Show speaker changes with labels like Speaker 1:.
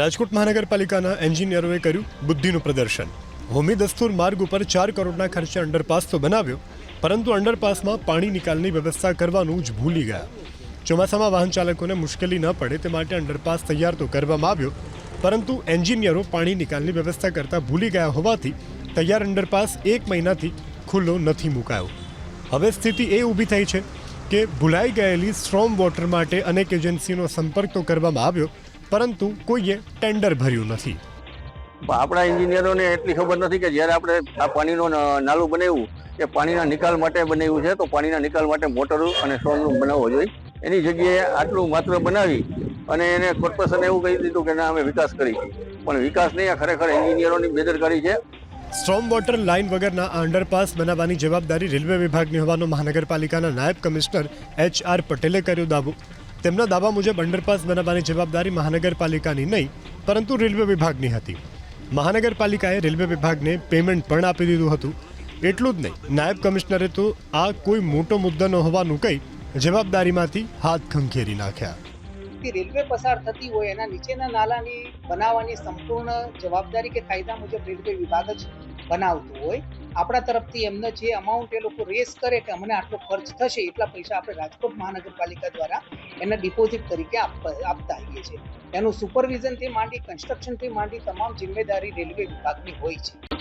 Speaker 1: રાજકોટ મહાનગરપાલિકાના એન્જિનિયરોએ કર્યું બુદ્ધિનું પ્રદર્શન. હોમી દસ્તુર માર્ગ ઉપર ચાર કરોડના ખર્ચે અંડરપાસ તો બનાવ્યો, પરંતુ અંડરપાસમાં પાણી નિકાલની વ્યવસ્થા કરવાનું જ ભૂલી ગયા. ચોમાસામાં વાહન ચાલકોને મુશ્કેલી ન પડે તે માટે અંડરપાસ તૈયાર તો કરવામાં આવ્યો, પરંતુ એન્જિનિયરો પાણી નિકાલની વ્યવસ્થા કરતા ભૂલી ગયા હોવાથી તૈયાર અંડરપાસ એક મહિનાથી ખુલ્લો નથી મુકાયો. હવે સ્થિતિ એ ઊભી થઈ છે કે ભૂલાઈ ગયેલી સ્ટ્રોમ વોટર માટે અનેક એજન્સીનો સંપર્ક તો કરવામાં આવ્યો, પરંતુ કોઈએ ટેન્ડર ભર્યું નથી.
Speaker 2: આપણા એન્જિનિયરોને એટલી ખબર નથી કે જ્યારે આપણે આ પાણીનો નાલું બનાવ્યું એ પાણીના નિકાલ માટે બનાવ્યું છે, તો પાણીના નિકાલ માટે મોટર અને સ્ટ્રોંગ બનાવવો જોઈએ. એની જગ્યાએ આટલું માત્ર બનાવી અને એને કોર્પોરેશને એવું કહી દીધું કે ના, અમે વિકાસ કરી પણ વિકાસ નહીં, આ ખરેખર એન્જિનિયરોની બેદરકારી છે.
Speaker 1: સ્ટ્રોમ વોટર લાઇન વગરના અંડરપાસ બનાવવાની જવાબદારી રેલવે વિભાગની હોવાનો મહાનગરપાલિકાના નાયબ કમિશનર એચ આર પટેલે કર્યો દાવો. તેમના દાવા મુજબ અંડરપાસ બનાવવાની જવાબદારી મહાનગરપાલિકાની નહીં, પરંતુ રેલવે વિભાગની હતી. મહાનગરપાલિકાએ રેલવે વિભાગને પેમેન્ટ પણ આપી દીધું હતું. એટલું જ નહીં, નાયબ કમિશનરે તો આ કોઈ મોટો મુદ્દો ન હોવાનું કહી જવાબદારીમાંથી હાથ ખંખેરી નાખ્યા.
Speaker 3: કે રેલવે પસાર થતી હોય એના નીચેના નાલાની બનાવવાની સંપૂર્ણ જવાબદારી કે કાયદા મુજબ રેલવે વિભાગ જ બનાવતું હોય. આપણા તરફથી એમને જે અમાઉન્ટ એ લોકો રેસ કરે કે અમને આટલો ખર્ચ થશે, એટલા પૈસા આપણે રાજકોટ મહાનગરપાલિકા દ્વારા એને ડિપોઝિટ તરીકે આપતા આવીએ છીએ. એનું સુપરવિઝનથી માંડી કન્સ્ટ્રક્શનથી માંડી તમામ જિમ્મેદારી રેલવે વિભાગની હોય છે.